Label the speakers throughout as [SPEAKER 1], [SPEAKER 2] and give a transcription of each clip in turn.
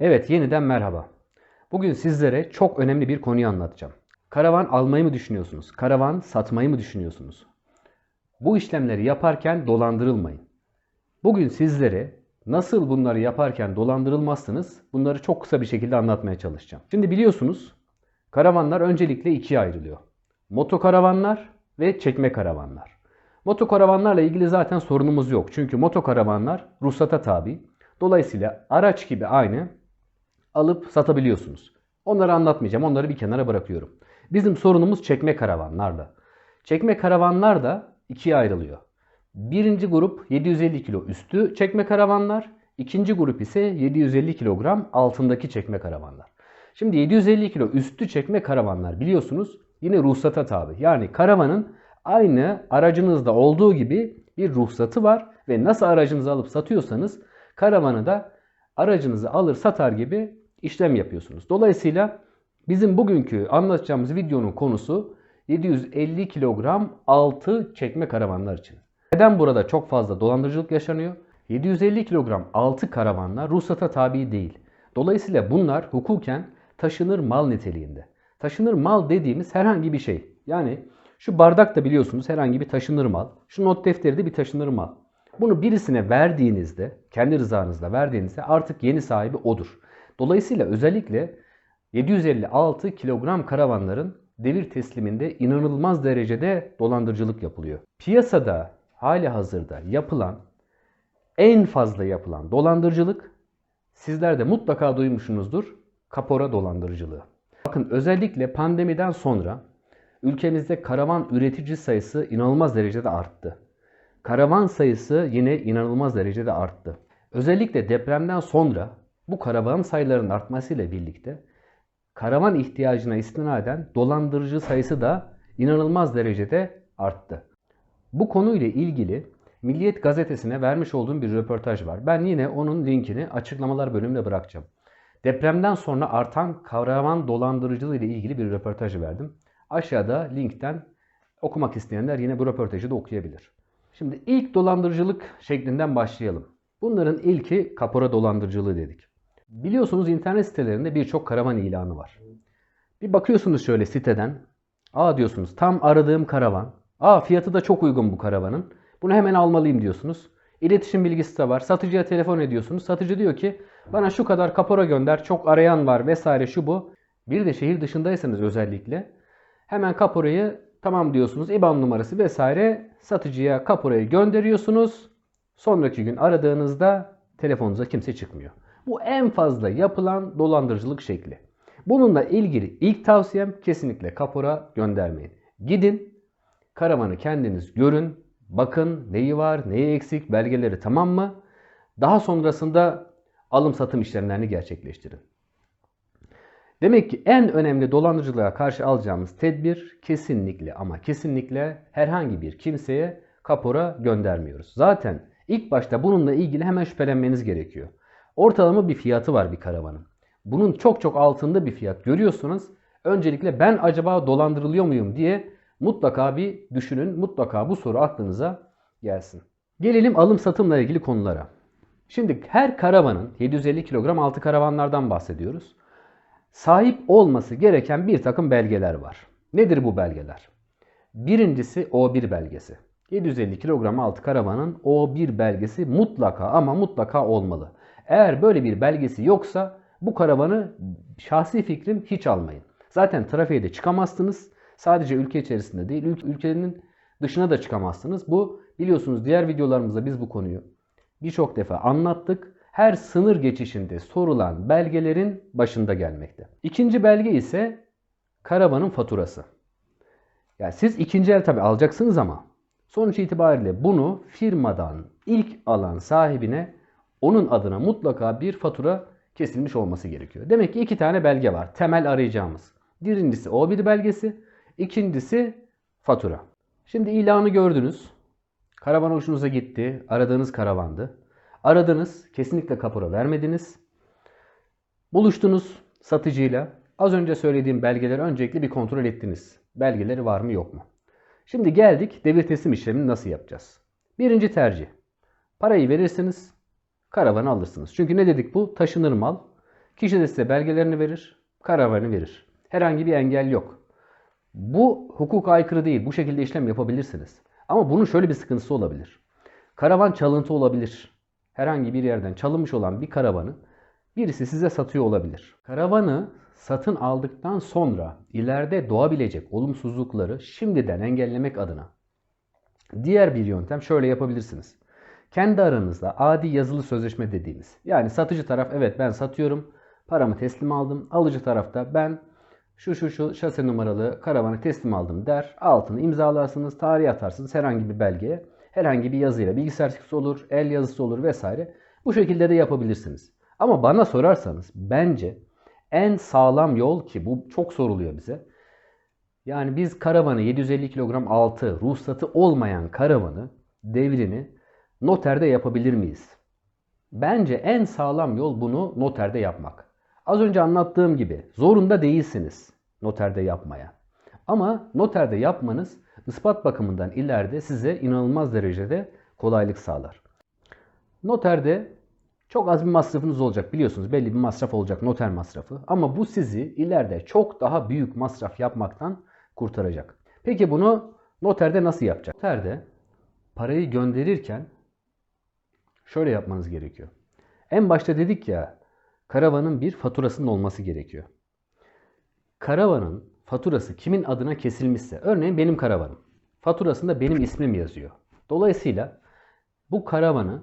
[SPEAKER 1] Evet, yeniden merhaba. Bugün sizlere çok önemli bir konuyu anlatacağım. Karavan almayı mı düşünüyorsunuz? Karavan satmayı mı düşünüyorsunuz? Bu işlemleri yaparken dolandırılmayın. Bugün sizlere nasıl bunları yaparken dolandırılmazsınız bunları çok kısa bir şekilde anlatmaya çalışacağım. Şimdi biliyorsunuz karavanlar öncelikle ikiye ayrılıyor. Motokaravanlar ve çekme karavanlar. Motokaravanlarla ilgili zaten sorunumuz yok. Çünkü motokaravanlar ruhsata tabi. Dolayısıyla araç gibi aynı alıp satabiliyorsunuz. Onları anlatmayacağım. Onları bir kenara bırakıyorum. Bizim sorunumuz çekme karavanlarla. Çekme karavanlar da ikiye ayrılıyor. Birinci grup 750 kilo üstü çekme karavanlar. İkinci grup ise 750 kilogram altındaki çekme karavanlar. Şimdi 750 kilo üstü çekme karavanlar biliyorsunuz yine ruhsata tabi. Yani karavanın aynı aracınızda olduğu gibi bir ruhsatı var ve nasıl aracınızı alıp satıyorsanız karavanı da aracınızı alır satar gibi işlem yapıyorsunuz. Dolayısıyla bizim bugünkü anlatacağımız videonun konusu 750 kilogram altı çekme karavanlar için. Neden burada çok fazla dolandırıcılık yaşanıyor? 750 kilogram altı karavanlar ruhsata tabi değil. Dolayısıyla bunlar hukuken taşınır mal niteliğinde. Taşınır mal dediğimiz herhangi bir şey. Yani şu bardak da biliyorsunuz herhangi bir taşınır mal. Şu not defteri de bir taşınır mal. Bunu birisine verdiğinizde, kendi rızanızla verdiğinizde artık yeni sahibi odur. Dolayısıyla özellikle 756 kilogram karavanların devir tesliminde inanılmaz derecede dolandırıcılık yapılıyor. Piyasada hali hazırda yapılan en fazla yapılan dolandırıcılık sizler de mutlaka duymuşsunuzdur. Kapora dolandırıcılığı. Bakın özellikle pandemiden sonra ülkemizde karavan üretici sayısı inanılmaz derecede arttı. Karavan sayısı yine inanılmaz derecede arttı. Özellikle depremden sonra bu karavan sayılarının artmasıyla birlikte karavan ihtiyacına istinaden dolandırıcı sayısı da inanılmaz derecede arttı. Bu konuyla ilgili Milliyet gazetesine vermiş olduğum bir röportaj var. Ben yine onun linkini açıklamalar bölümüne bırakacağım. Depremden sonra artan karavan dolandırıcılığı ile ilgili bir röportaj verdim. Aşağıda linkten okumak isteyenler yine bu röportajı da okuyabilir. Şimdi ilk dolandırıcılık şeklinden başlayalım. Bunların ilki kapora dolandırıcılığı dedik. Biliyorsunuz internet sitelerinde birçok karavan ilanı var. Bir bakıyorsunuz şöyle siteden. Aa diyorsunuz tam aradığım karavan. Aa fiyatı da çok uygun bu karavanın. Bunu hemen almalıyım diyorsunuz. İletişim bilgisi de var. Satıcıya telefon ediyorsunuz. Satıcı diyor ki bana şu kadar kapora gönder. Çok arayan var vesaire şu bu. Bir de şehir dışındaysanız özellikle hemen kaporayı tamam diyorsunuz. IBAN numarası vesaire satıcıya kaporayı gönderiyorsunuz. Sonraki gün aradığınızda telefonunuza kimse çıkmıyor. Bu en fazla yapılan dolandırıcılık şekli. Bununla ilgili ilk tavsiyem kesinlikle kapora göndermeyin. Gidin karavanı kendiniz görün, bakın neyi var, neyi eksik, belgeleri tamam mı? Daha sonrasında alım satım işlemlerini gerçekleştirin. Demek ki en önemli dolandırıcılığa karşı alacağımız tedbir kesinlikle ama kesinlikle herhangi bir kimseye kapora göndermiyoruz. Zaten ilk başta bununla ilgili hemen şüphelenmeniz gerekiyor. Ortalama bir fiyatı var bir karavanın. Bunun çok çok altında bir fiyat görüyorsunuz. Öncelikle ben acaba dolandırılıyor muyum diye mutlaka bir düşünün. Mutlaka bu soru aklınıza gelsin. Gelelim alım satımla ilgili konulara. Şimdi her karavanın 750 kilogram altı karavanlardan bahsediyoruz. Sahip olması gereken bir takım belgeler var. Nedir bu belgeler? Birincisi O1 belgesi. 750 kilogram altı karavanın O1 belgesi mutlaka ama mutlaka olmalı. Eğer böyle bir belgesi yoksa bu karavanı şahsi fikrim hiç almayın. Zaten trafiğe de çıkamazsınız. Sadece ülke içerisinde değil, ülkenin dışına da çıkamazsınız. Bu biliyorsunuz diğer videolarımızda biz bu konuyu birçok defa anlattık. Her sınır geçişinde sorulan belgelerin başında gelmekte. İkinci belge ise karavanın faturası. Yani siz ikinci el tabi alacaksınız ama sonuç itibariyle bunu firmadan ilk alan sahibine onun adına mutlaka bir fatura kesilmiş olması gerekiyor. Demek ki iki tane belge var. Temel arayacağımız. Birincisi O1 belgesi, ikincisi fatura. Şimdi ilanı gördünüz. Karavan hoşunuza gitti. Aradığınız karavandı. Aradınız. Kesinlikle kapora vermediniz. Buluştunuz satıcıyla. Az önce söylediğim belgeleri öncelikle bir kontrol ettiniz. Belgeleri var mı yok mu? Şimdi geldik devir teslim işlemini nasıl yapacağız? Birinci tercih. Parayı verirsiniz, karavanı alırsınız. Çünkü ne dedik bu? Taşınır mal. Kişi de size belgelerini verir, karavanı verir. Herhangi bir engel yok. Bu hukuka aykırı değil. Bu şekilde işlem yapabilirsiniz. Ama bunun şöyle bir sıkıntısı olabilir. Karavan çalıntı olabilir. Herhangi bir yerden çalınmış olan bir karavanı birisi size satıyor olabilir. Karavanı satın aldıktan sonra ileride doğabilecek olumsuzlukları şimdiden engellemek adına diğer bir yöntem şöyle yapabilirsiniz. Kendi aranızda adi yazılı sözleşme dediğimiz. Yani satıcı taraf evet ben satıyorum, paramı teslim aldım. Alıcı tarafta ben şu şu şu şase numaralı karavanı teslim aldım der. Altını imzalarsınız, tarih atarsınız herhangi bir belgeye. Herhangi bir yazıyla bilgisayar çıktısı olur, el yazısı olur vesaire. Bu şekilde de yapabilirsiniz. Ama bana sorarsanız bence en sağlam yol ki bu çok soruluyor bize. Yani biz karavanı 750 kilogram altı ruhsatı olmayan karavanı devrini noterde yapabilir miyiz? Bence en sağlam yol bunu noterde yapmak. Az önce anlattığım gibi zorunda değilsiniz noterde yapmaya. Ama noterde yapmanız ispat bakımından ileride size inanılmaz derecede kolaylık sağlar. Noterde çok az bir masrafınız olacak biliyorsunuz. Belli bir masraf olacak noter masrafı. Ama bu sizi ileride çok daha büyük masraf yapmaktan kurtaracak. Peki bunu noterde nasıl yapacak? Noterde parayı gönderirken şöyle yapmanız gerekiyor. En başta dedik ya karavanın bir faturasının olması gerekiyor. Karavanın faturası kimin adına kesilmişse, örneğin benim karavanım. Faturasında benim ismim yazıyor. Dolayısıyla bu karavanı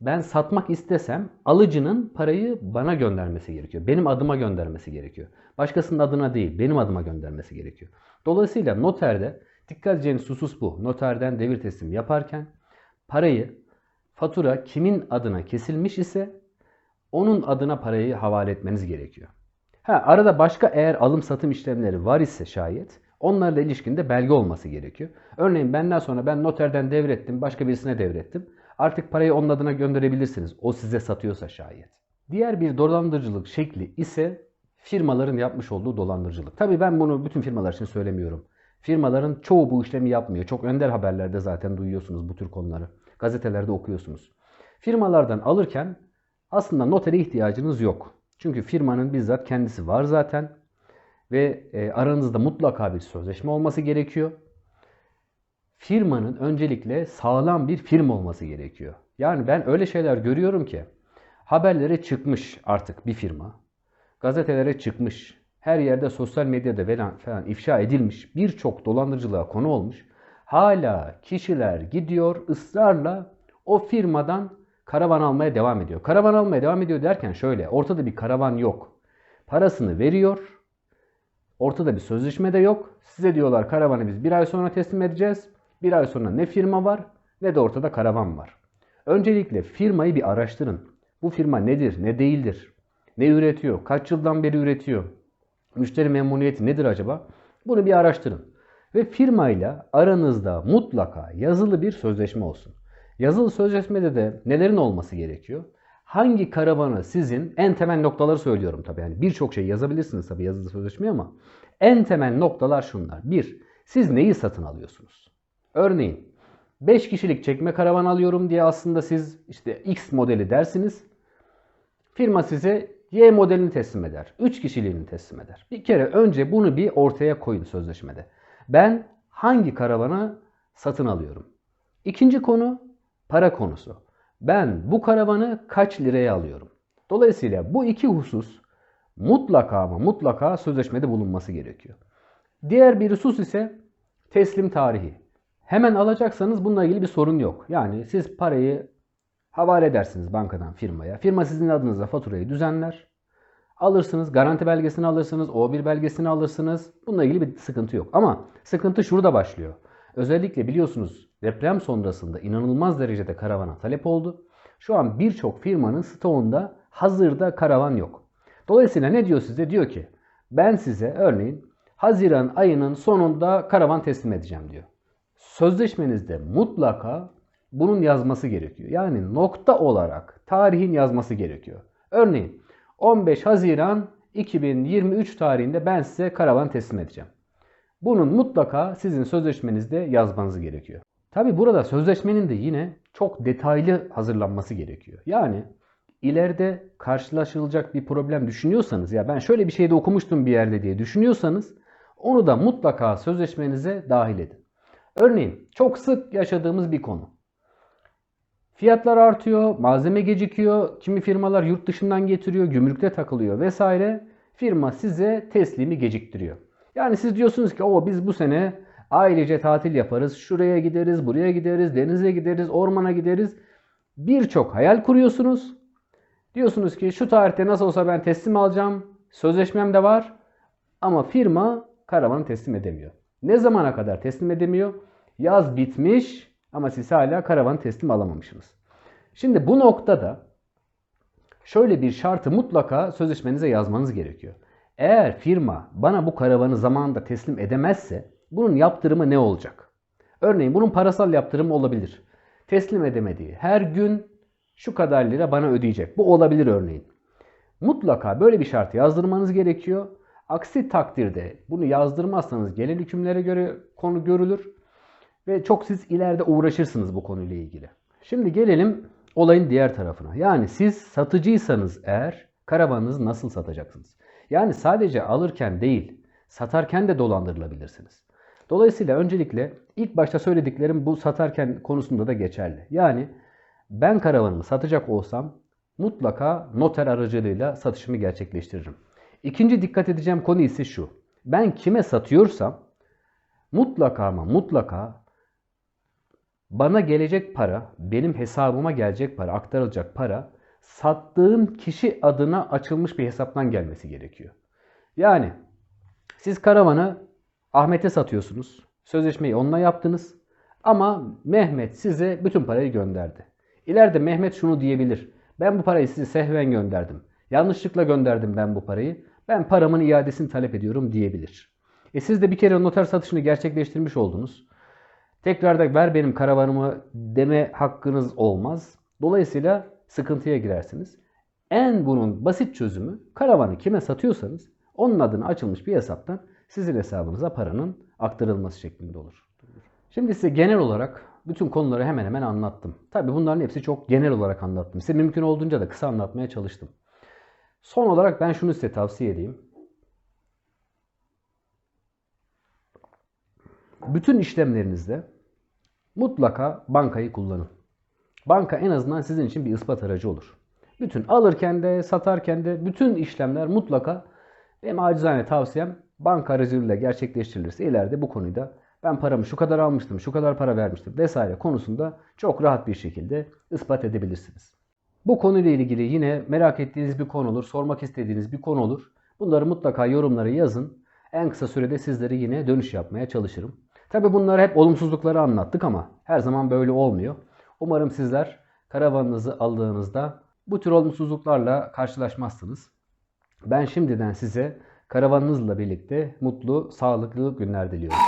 [SPEAKER 1] ben satmak istesem alıcının parayı bana göndermesi gerekiyor. Benim adıma göndermesi gerekiyor. Başkasının adına değil, benim adıma göndermesi gerekiyor. Dolayısıyla noterde dikkat edeceğiniz husus bu. Noterden devir teslim yaparken parayı fatura kimin adına kesilmiş ise onun adına parayı havale etmeniz gerekiyor. Ha, arada başka eğer alım satım işlemleri var ise şayet onlarla ilişkinde belge olması gerekiyor. Örneğin benden sonra ben noterden devrettim, başka birisine devrettim. Artık parayı onun adına gönderebilirsiniz. O size satıyorsa şayet. Diğer bir dolandırıcılık şekli ise firmaların yapmış olduğu dolandırıcılık. Tabii ben bunu bütün firmalar için söylemiyorum. Firmaların çoğu bu işlemi yapmıyor. Çok önder haberlerde zaten duyuyorsunuz bu tür konuları. Gazetelerde okuyorsunuz. Firmalardan alırken aslında notere ihtiyacınız yok. Çünkü firmanın bizzat kendisi var zaten ve e, aranızda mutlaka bir sözleşme olması gerekiyor. Firmanın öncelikle sağlam bir firma olması gerekiyor. Yani ben öyle şeyler görüyorum ki haberlere çıkmış artık bir firma. Gazetelere çıkmış. Her yerde sosyal medyada falan, falan ifşa edilmiş. Birçok dolandırıcılığa konu olmuş. Hala kişiler gidiyor ısrarla o firmadan karavan almaya devam ediyor. Karavan almaya devam ediyor derken şöyle ortada bir karavan yok. Parasını veriyor. Ortada bir sözleşme de yok. Size diyorlar karavanı biz bir ay sonra teslim edeceğiz. Bir ay sonra ne firma var ne de ortada karavan var. Öncelikle firmayı bir araştırın. Bu firma nedir, ne değildir? Ne üretiyor? Kaç yıldan beri üretiyor? Müşteri memnuniyeti nedir acaba? Bunu bir araştırın. Ve firmayla aranızda mutlaka yazılı bir sözleşme olsun. Yazılı sözleşmede de nelerin olması gerekiyor? Hangi karavanı sizin en temel noktaları söylüyorum tabii. Yani birçok şey yazabilirsiniz tabii yazılı sözleşmeye ama en temel noktalar şunlar. Bir, siz neyi satın alıyorsunuz? Örneğin 5 kişilik çekme karavan alıyorum diye aslında siz işte X modeli dersiniz. Firma size Y modelini teslim eder. 3 kişiliğini teslim eder. Bir kere önce bunu bir ortaya koyun sözleşmede. Ben hangi karavanı satın alıyorum? İkinci konu para konusu. Ben bu karavanı kaç liraya alıyorum? Dolayısıyla bu iki husus mutlaka ama mutlaka sözleşmede bulunması gerekiyor. Diğer bir husus ise teslim tarihi. Hemen alacaksanız bununla ilgili bir sorun yok. Yani siz parayı havale edersiniz bankadan firmaya. Firma sizin adınıza faturayı düzenler. Alırsınız, garanti belgesini alırsınız, O1 belgesini alırsınız. Bununla ilgili bir sıkıntı yok. Ama sıkıntı şurada başlıyor. Özellikle biliyorsunuz deprem sonrasında inanılmaz derecede karavana talep oldu. Şu an birçok firmanın stoğunda hazırda karavan yok. Dolayısıyla ne diyor size? Diyor ki ben size örneğin Haziran ayının sonunda karavan teslim edeceğim diyor. Sözleşmenizde mutlaka bunun yazması gerekiyor. Yani nokta olarak tarihin yazması gerekiyor. Örneğin 15 Haziran 2023 tarihinde ben size karavan teslim edeceğim. Bunun mutlaka sizin sözleşmenizde yazmanız gerekiyor. Tabi burada sözleşmenin de yine çok detaylı hazırlanması gerekiyor. Yani ileride karşılaşılacak bir problem düşünüyorsanız ya ben şöyle bir şeyde okumuştum bir yerde diye düşünüyorsanız onu da mutlaka sözleşmenize dahil edin. Örneğin çok sık yaşadığımız bir konu. Fiyatlar artıyor, malzeme gecikiyor, kimi firmalar yurt dışından getiriyor, gümrükte takılıyor vesaire. Firma size teslimi geciktiriyor. Yani siz diyorsunuz ki o biz bu sene ailece tatil yaparız, şuraya gideriz, buraya gideriz, denize gideriz, ormana gideriz. Birçok hayal kuruyorsunuz. Diyorsunuz ki şu tarihte nasıl olsa ben teslim alacağım, sözleşmem de var ama firma karavanı teslim edemiyor. Ne zamana kadar teslim edemiyor? Yaz bitmiş ama siz hala karavanı teslim alamamışsınız. Şimdi bu noktada şöyle bir şartı mutlaka sözleşmenize yazmanız gerekiyor. Eğer firma bana bu karavanı zamanında teslim edemezse bunun yaptırımı ne olacak? Örneğin bunun parasal yaptırımı olabilir. Teslim edemediği her gün şu kadar lira bana ödeyecek. Bu olabilir örneğin. Mutlaka böyle bir şartı yazdırmanız gerekiyor. Aksi takdirde bunu yazdırmazsanız gelen hükümlere göre konu görülür ve çok siz ileride uğraşırsınız bu konuyla ilgili. Şimdi gelelim olayın diğer tarafına. Yani siz satıcıysanız eğer karavanınızı nasıl satacaksınız? Yani sadece alırken değil, satarken de dolandırılabilirsiniz. Dolayısıyla öncelikle ilk başta söylediklerim bu satarken konusunda da geçerli. Yani ben karavanımı satacak olsam mutlaka noter aracılığıyla satışımı gerçekleştiririm. İkinci dikkat edeceğim konu ise şu. Ben kime satıyorsam mutlaka ama mutlaka bana gelecek para, benim hesabıma gelecek para, aktarılacak para sattığım kişi adına açılmış bir hesaptan gelmesi gerekiyor. Yani siz karavanı Ahmet'e satıyorsunuz. Sözleşmeyi onunla yaptınız. Ama Mehmet size bütün parayı gönderdi. İleride Mehmet şunu diyebilir. Ben bu parayı size sehven gönderdim. Yanlışlıkla gönderdim ben bu parayı. Ben paramın iadesini talep ediyorum diyebilir. E siz de bir kere noter satışını gerçekleştirmiş oldunuz. Tekrar da ver benim karavanımı deme hakkınız olmaz. Dolayısıyla sıkıntıya girersiniz. En bunun basit çözümü karavanı kime satıyorsanız onun adına açılmış bir hesaptan sizin hesabınıza paranın aktarılması şeklinde olur. Şimdi size genel olarak bütün konuları hemen hemen anlattım. Tabi bunların hepsi çok genel olarak anlattım. Size mümkün olduğunca da kısa anlatmaya çalıştım. Son olarak ben şunu size tavsiye edeyim. Bütün işlemlerinizde mutlaka bankayı kullanın. Banka en azından sizin için bir ispat aracı olur. Bütün alırken de satarken de bütün işlemler mutlaka benim acizane tavsiyem banka aracılığıyla gerçekleştirilirse ileride bu konuyu da ben paramı şu kadar almıştım, şu kadar para vermiştim vesaire konusunda çok rahat bir şekilde ispat edebilirsiniz. Bu konuyla ilgili yine merak ettiğiniz bir konu olur, sormak istediğiniz bir konu olur. Bunları mutlaka yorumlara yazın. En kısa sürede sizlere yine dönüş yapmaya çalışırım. Tabi bunları hep olumsuzlukları anlattık ama her zaman böyle olmuyor. Umarım sizler karavanınızı aldığınızda bu tür olumsuzluklarla karşılaşmazsınız. Ben şimdiden size karavanınızla birlikte mutlu, sağlıklı günler diliyorum.